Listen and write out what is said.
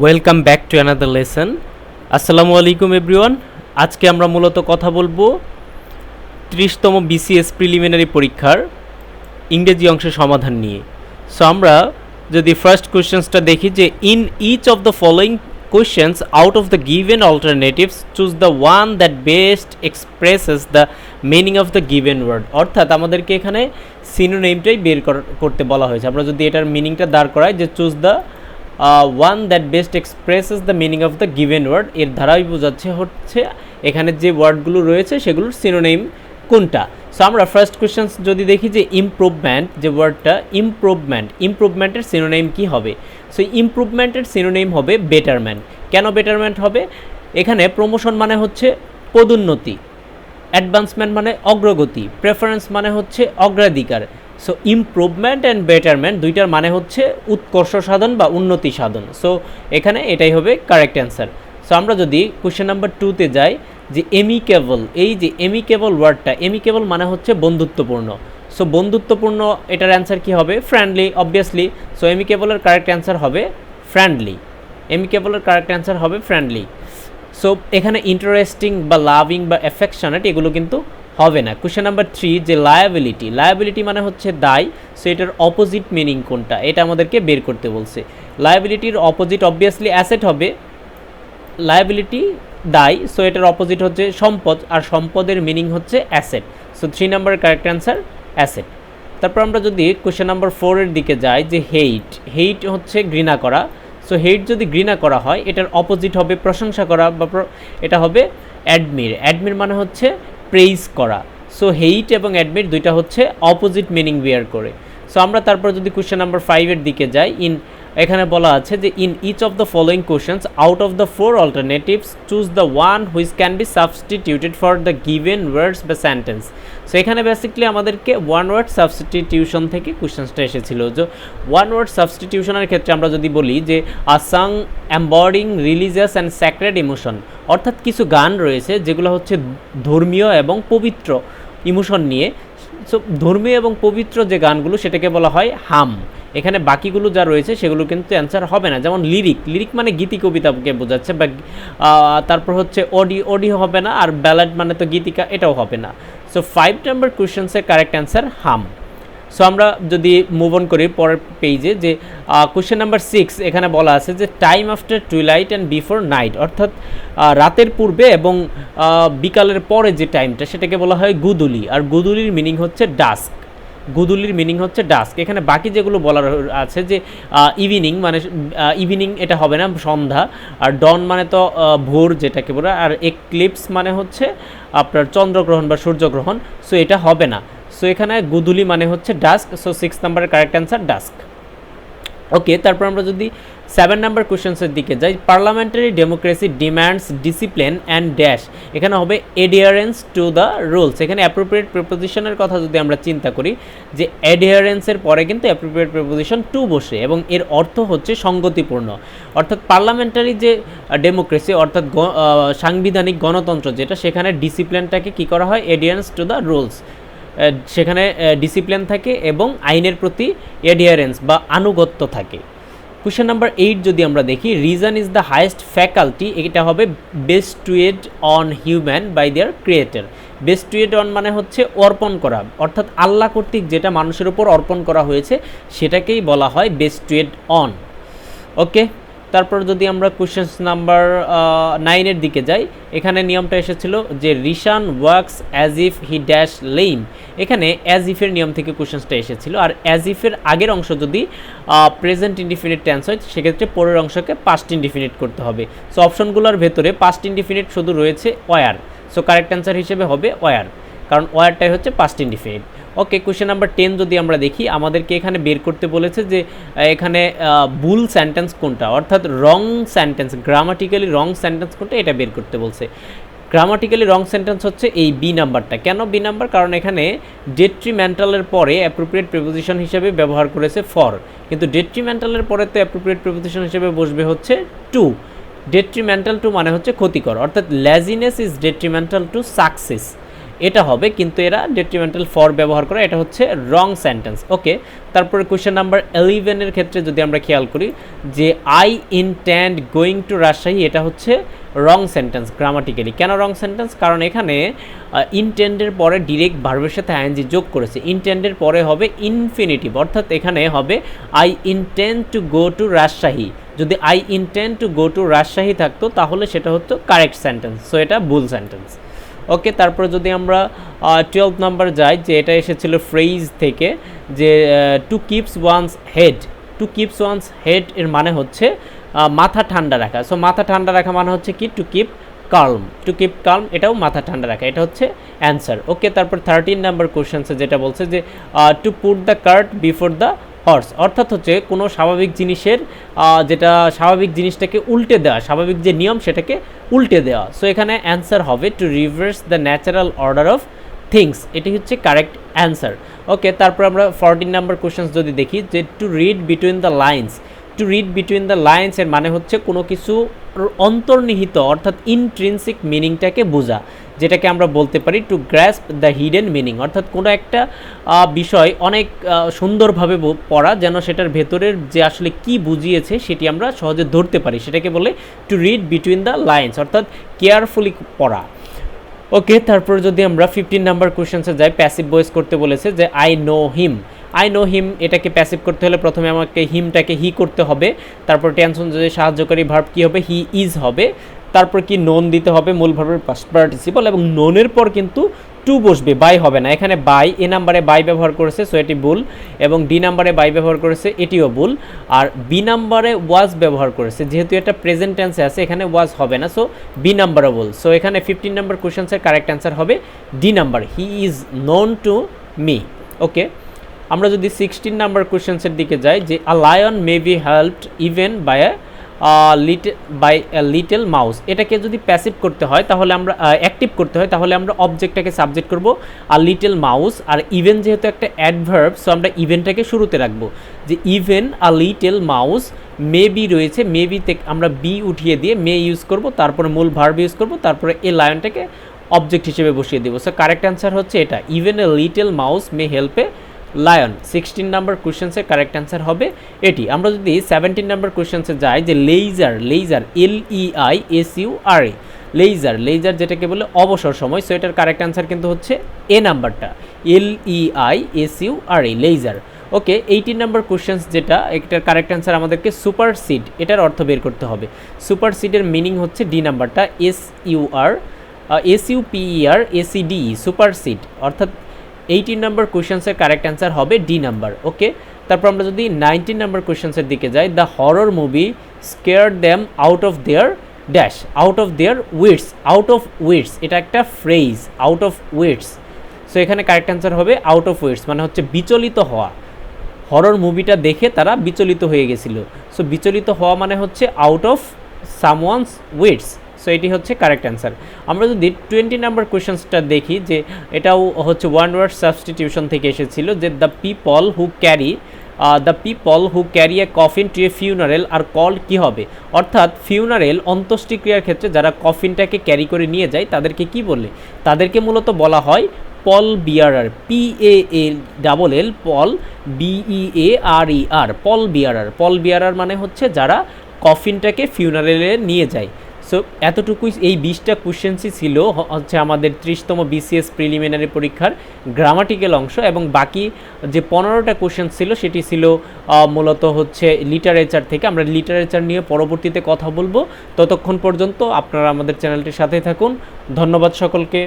Welcome back to another lesson আসসালামু আলাইকুম everyone আজকে আমরা মূলত কথা বলব ত্রিশতম বিসিএস প্রিলিমিনারি পরীক্ষার ইংরেজি অংশের সমাধান নিয়ে। সো আমরা যদি ফার্স্ট কোয়েশ্চেন্সটা দেখি যে in each of the following questions out of the given alternatives choose the one that best expresses the meaning of the given word অর্থাৎ আমাদেরকে এখানে সিনোনেমটাই বের কর- করতে বলা হয়েছে। আমরা যদি এটার মিনিংটা দাঁড় করাই যে choose the one that best expresses the meaning of the given word এর ধারাই বোঝাচ্ছে হচ্ছে এখানে যে ওয়ার্ডগুলো রয়েছে সেগুলোর সিনোনেম কোনটা? সো আমরা ফার্স্ট কোয়েশ্চেন যদি দেখি যে ইমপ্রুভমেন্ট যে ওয়ার্ডটা ইমপ্রুভমেন্ট ইমপ্রুভমেন্টের সিনোনেম কি হবে? সো ইমপ্রুভমেন্টের সিনোনেম হবে বেটারমেন্ট কেন বেটারমেন্ট হবে? এখানে প্রমোশন মানে হচ্ছে পদোন্নতি অ্যাডভান্সমেন্ট মানে অগ্রগতি প্রেফারেন্স মানে হচ্ছে অগ্রাধিকার। সো ইমপ্রুভমেন্ট অ্যান্ড বেটারমেন্ট দুইটার মানে হচ্ছে উৎকর্ষ সাধন বা উন্নতি সাধন। সো এখানে এটাই হবে কারেক্ট অ্যান্সার সো আমরা যদি কোশ্চেন নাম্বার টুতে যাই, যে এমিকেবল এই যে এমিকেবল ওয়ার্ডটা এমিকেবল মানে হচ্ছে বন্ধুত্বপূর্ণ। সো বন্ধুত্বপূর্ণ এটার অ্যান্সার কি হবে? ফ্রেন্ডলি অবভিয়াসলি সো এমিকেবলের কারেক্ট অ্যান্সার হবে ফ্রেন্ডলি এমিকেবলের কারেক্ট অ্যান্সার হবে ফ্রেন্ডলি সো এখানে ইন্টারেস্টিং বা লাভিং বা অ্যাফেকশনেট এগুলো কিন্তু হবে না। কোশ্চেন নাম্বার থ্রি যে লায়াবিলিটি লায়াবিলিটি মানে হচ্ছে দায় সো এটার অপোজিট মিনিং কোনটা? এটা আমাদেরকে বের করতে বলছে। লায়াবিলিটির অপোজিট অবভিয়াসলি অ্যাসেট হবে লায়াবিলিটি দায় সো এটার অপোজিট হচ্ছে সম্পদ, আর সম্পদের মিনিং হচ্ছে asset so three number correct answer asset তারপর আমরা যদি কোশ্চেন নাম্বার ফোরের দিকে যাই, যে হেইট হেইট হচ্ছে ঘৃণা করা। সো হেইট যদি ঘৃণা করা হয়, এটার অপোজিট হবে প্রশংসা করা বা এটা হবে অ্যাডমির অ্যাডমির মানে হচ্ছে প্রেইজ করা। সো হেইট এবং অ্যাডমিট দুইটা হচ্ছে অপোজিট মিনিং বিয়ার করে। সো আমরা তারপর যদি কোশ্চেন নাম্বার ফাইভের দিকে যাই ইন এখানে বলা আছে যে in each of the following questions out of the four alternatives choose the one which can be substituted for the given words বা সেন্টেন্স সো এখানে বেসিক্যালি আমাদেরকে ওয়ান ওয়ার্ড সাবস্টিটিউশন থেকে কোশ্চেন্সটা এসেছিল। যে ওয়ান ওয়ার্ড সাবস্টিটিউশনের ক্ষেত্রে আমরা যদি বলি যে a song embodying religious and sacred emotion অর্থাৎ কিছু গান রয়েছে যেগুলো হচ্ছে ধর্মীয় এবং পবিত্র ইমোশন নিয়ে। সো ধর্মীয় এবং পবিত্র যে গানগুলো সেটাকে বলা হয় হাম। এখানে বাকিগুলো যা রয়েছে সেগুলো কিন্তু অ্যান্সার হবে না। যেমন লিরিক লিরিক মানে গীতি কবিতাকে বোঝাচ্ছে বা তারপর হচ্ছে অডি অডিও হবে না আর ব্যালাড মানে তো গীতিকা, এটাও হবে না। সো ফাইভ নাম্বার কোয়েশ্চেন্সের কারেক্ট অ্যান্সার হাম। সো আমরা যদি মুভ অন করি পরের পেজে যে কোয়েশ্চেন নাম্বার সিক্স এখানে বলা আছে যে time after twilight and before night অর্থাৎ রাতের পূর্বে এবং বিকালের পরে যে টাইমটা সেটাকে বলা হয় গুদুলি। আর গুদুলির মিনিং হচ্ছে ডাস্ক গুদুলির মিনিং হচ্ছে ডাস্ক এখানে বাকি যেগুলো বলার আছে যে ইভিনিং মানে ইভিনিং এটা হবে না, সন্ধ্যা। আর ডন মানে তো ভোর যেটাকে বলে, আর এক্লিপস মানে হচ্ছে আপনার চন্দ্রগ্রহণ বা সূর্যগ্রহণ। সো এটা হবে না। সো এখানে গুদুলি মানে হচ্ছে ডাস্ক। সো সিক্স নাম্বারের কারেক্ট অ্যান্সার ডাস্ক। ওকে তারপর আমরা যদি সেভেন নাম্বার কোশ্চেন্সের দিকে যাই parliamentary democracy demands discipline and dash এখানে হবে এডিয়ারেন্স টু দ্য রুলস এখানে অ্যাপ্রোপ্রিয়েট প্রিপোজিশনের কথা যদি আমরা চিন্তা করি, যে অ্যাডিয়ারেন্সের পরে কিন্তু অ্যাপ্রোপ্রিয়েট প্রিপোজিশন টু বসে, এবং এর অর্থ হচ্ছে সঙ্গতিপূর্ণ। অর্থাৎ পার্লামেন্টারি যে ডেমোক্রেসি অর্থাৎ সাংবিধানিক গণতন্ত্র, যেটা সেখানে ডিসিপ্লিনটাকে কী করা হয়? এডিয়ারেন্স টু দ্য রুলস সেখানে ডিসিপ্লিন থাকে এবং আইনের প্রতি এডিয়ারেন্স বা আনুগত্য থাকে। কোশ্চেন নাম্বার এইট যদি আমরা দেখি reason is the highest faculty এটা হবে bestowed on human by their creator bestowed on মানে হচ্ছে অর্পণ করা, অর্থাৎ আল্লাহ কর্তৃক যেটা মানুষের উপর অর্পণ করা হয়েছে, সেটাকেই বলা হয় বেস্টুয়েড অন ওকে তারপর যদি আমরা কোশ্চেন্স নাম্বার নাইনের দিকে যাই, এখানে নিয়মটা এসেছিল যে Rishan works as if he dash lame এখানে অ্যাজ ইফের নিয়ম থেকে কোশ্চেন্সটা এসেছিল। আর অ্যাজ ইফের আগের অংশ যদি প্রেজেন্ট ইনডিফিনিট টেন্স হয়, সেক্ষেত্রে পরের অংশকে পাস্ট ইনডিফিনিট করতে হবে। সো অপশনগুলোর ভেতরে পাস্ট ইনডিফিনিট শুধু রয়েছে ওয়ার সো কারেক্ট অ্যান্সার হিসেবে হবে ওয়ার কারণ ওয়ারটাই হচ্ছে past indefinite okay question number ten যদি আমরা দেখি, আমাদেরকে এখানে বের করতে বলেছে যে এখানে ভুল সেন্টেন্স কোনটা? অর্থাৎ wrong sentence grammatically wrong sentence কোনটা? এটা বের করতে বলছে। গ্রামাটিক্যালি রং সেন্টেন্স হচ্ছে এই বি নাম্বারটা কেন বি নাম্বার কারণ এখানে ডেট্রিমেন্টালের পরে অ্যাপ্রোপ্রিয়েট প্রিপোজিশন হিসেবে ব্যবহার করেছে ফর কিন্তু ডেট্রিমেন্টালের পরে তো অ্যাপ্রোপ্রিয়েট প্রিপোজিশন হিসেবে বসবে হচ্ছে টু ডেট্রিমেন্টাল টু মানে হচ্ছে ক্ষতিকর। অর্থাৎ laziness is detrimental to success এটা হবে, কিন্তু এরা ডেট্রিমেন্টাল ফর ব্যবহার করে, এটা হচ্ছে রং সেন্টেন্স ওকে তারপরে কোয়েশ্চেন নাম্বার এলিভেনের ক্ষেত্রে যদি আমরা খেয়াল করি, যে I intend going to Rajshahi এটা হচ্ছে রং সেন্টেন্স গ্রামাটিক্যালি কেন রং সেন্টেন্স কারণ এখানে ইনটেন্ডের পরে ডিরেক্ট ভার্বের সাথে আইএনজি যোগ করেছে। ইনটেন্ডের পরে হবে ইনফিনিটিভ অর্থাৎ এখানে হবে I intend to go to Rajshahi যদি I intend to go to Rajshahi থাকতো, তাহলে সেটা হতো কারেক্ট সেন্টেন্স সো এটা ভুল সেন্টেন্স ওকে, তারপরে যদি আমরা টুয়েলভ নাম্বার যাই, যে এটা এসেছিল ফ্রেজ থেকে, যে to keeps one's head to keeps one's head এর মানে হচ্ছে মাথা ঠান্ডা রাখা। সো মাথা ঠান্ডা রাখা মানে হচ্ছে কি? To keep calm to keep calm এটাও মাথা ঠান্ডা রাখা, এটা হচ্ছে অ্যান্সার ওকে, তারপর থার্টিন নাম্বার কোশ্চেন্সে যেটা বলছে যে to put the cart before the horse অর্থাৎ হচ্ছে কোনো স্বাভাবিক জিনিসের যেটা স্বাভাবিক জিনিসটাকে উল্টে দেওয়া, স্বাভাবিক যে নিয়ম সেটাকে উল্টে দেওয়া। সো এখানে অ্যান্সার হবে to reverse the natural order of things এটি হচ্ছে কারেক্ট অ্যান্সার ওকে তারপর আমরা ফোরটিন নাম্বার কোশ্চেন্স যদি দেখি, যে to read between the lines to read between the lines এর মানে হচ্ছে কোনো কিছু অন্তর্নিহিত, অর্থাৎ ইনট্রিনসিক মিনিংটাকে বোঝা। যেটাকে আমরা বলতে পারি to grasp the hidden meaning অর্থাৎ কোনো একটা বিষয় অনেক সুন্দরভাবে পড়া যেন সেটার ভেতরের যে আসলে কি বুঝিয়েছে সেটি আমরা সহজে ধরতে পারি। সেটাকে বলে to read between the lines অর্থাৎ কেয়ারফুলি পড়া। ওকে, তারপর যদি আমরা ফিফটিন নাম্বার কোশ্চেন্সে যাই প্যাসিভ ভয়েস করতে বলেছে যে I know him I know him এটাকে প্যাসিভ করতে হলে প্রথমে আমাকে হিমটাকে হি করতে হবে। তারপর টেনশন যদি সাহায্যকারী ভার্ব কী হবে? হি ইজ হবে। তারপর কি নোন দিতে হবে মূল ভার্বের পার্টিসিপল এবং নোনের পর কিন্তু টু বসবে বাই হবে না। এখানে বাই এ নাম্বারে বাই ব্যবহার করেছে সো এটি ভুল। এবং ডি নাম্বারে বাই ব্যবহার করেছে, এটিও ভুল। আর বি নাম্বারে ওয়াজ ব্যবহার করেছে, যেহেতু এটা প্রেজেন্ট টেন্সে আছে, এখানে ওয়াজ হবে না সো বি নাম্বারও ভুল। সো এখানে ফিফটিন নাম্বার কোশ্চেন্সের কারেক্ট অ্যান্সার হবে D number he is known to me okay আমরা যদি সিক্সটিন নাম্বার কোশ্চেন্সের দিকে যাই, যে a lion may be helped even by a little by little mouse এটাকে যদি প্যাসিভ করতে হয়, তাহলে আমরা অ্যাক্টিভ করতে হয়, তাহলে আমরা অবজেক্টটাকে সাবজেক্ট করব, আর লিটল মাউস আর ইভেন যেহেতু একটা অ্যাডভার্ব সো আমরা ইভেনটাকে শুরুতে রাখব। যে even a little mouse may be রয়েছে মে বিতে আমরা বি উঠিয়ে দিয়ে মে ইউজ করব, তারপরে মূল ভার্ব ইউজ করব, তারপরে এ লায়নটাকে অবজেক্ট হিসেবে বসিয়ে দেবো। সো কারেক্ট অ্যান্সার হচ্ছে এটা। Even a little mouse may হেল্পে lion sixteen number কোশ্চেন্সের কারেক্ট অ্যান্সার হবে এটি। আমরা যদি সেভেন্টিন নাম্বার কোশ্চেন্সে যাই, যে leisure leisure L E I S U R E leisure leisure যেটাকে বলে অবসর সময় সো এটার কারেক্ট অ্যান্সার কিন্তু হচ্ছে এ নাম্বারটা L E I S U R A leisure okay eighteen number questions যেটা, এটার কারেক্ট অ্যান্সার আমাদেরকে সুপার সিড এটার অর্থ বের করতে হবে। সুপার সিডের মিনিং হচ্ছে ডি নাম্বারটা S U R S U PER ACD supersede অর্থাৎ এইটিন নাম্বার কোশ্চেন্সের কারেক্ট অ্যান্সার হবে ডি নাম্বার ওকে তারপর আমরা যদি নাইনটিন নাম্বার কোশ্চেন্সের দিকে যাই the horror movie scare them out of their dash out of their wits out of wits এটা একটা phrase out of wits so এখানে কারেক্ট অ্যান্সার হবে আউট অফ উইটস মানে হচ্ছে বিচলিত হওয়া। হরর মুভিটা দেখে তারা বিচলিত হয়ে গেছিল। সো বিচলিত হওয়া মানে হচ্ছে out of someone's wits so এটি হচ্ছে কারেক্ট অ্যান্সার আমরা যদি টোয়েন্টি নাম্বার কোয়েশনসটা দেখি যে এটাও হচ্ছে ওয়ান ওয়ার্ড সাবস্টিটিউশন থেকে এসেছিল যে the people who carry the people who carry a coffin to a funeral are called কী হবে? অর্থাৎ ফিউনারেল অন্ত্যেষ্টিক্রিয়ার ক্ষেত্রে যারা কফিনটাকে ক্যারি করে নিয়ে যায়, তাদেরকে কি বলে? তাদেরকে মূলত বলা হয় pall bearer P A double L pall B E A R E R pall bearer pall bearer মানে হচ্ছে যারা কফিনটাকে ফিউনারেলে নিয়ে যায়। সো এতটুকুই এই বিশটা কোশ্চেন্সই ছিল হচ্ছে আমাদের ত্রিশতম বিসিএস প্রিলিমিনারি পরীক্ষার গ্রামাটিক্যাল অংশ এবং বাকি যে পনেরোটা কোশ্চেন ছিল, সেটি ছিল মূলত হচ্ছে লিটারেচার থেকে। আমরা লিটারেচার নিয়ে পরবর্তীতে কথা বলব। ততক্ষণ পর্যন্ত আপনারা আমাদের চ্যানেলটির সাথেই থাকুন। ধন্যবাদ সকলকে।